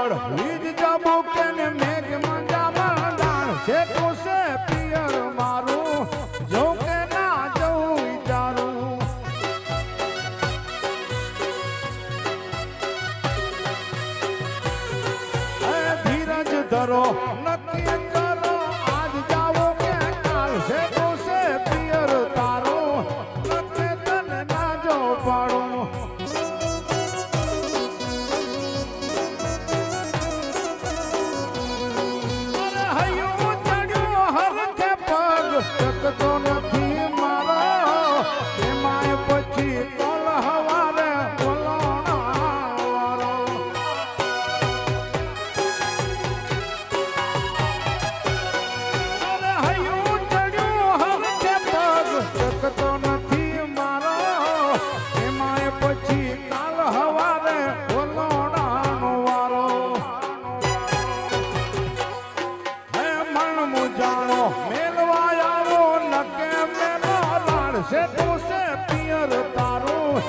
જળ વીજ જાબો કેને મેઘ મંડા મંડાણ છે કોસે પિયર મારું જો કે ના જઉં વિચારું. ધીરજ ધરો નક્કી હયું ચડ્યો હરખે પગ. ચકતો જાણો મેલવાયારો નકે મેલા રાણ છે તું છે પિયર તારું.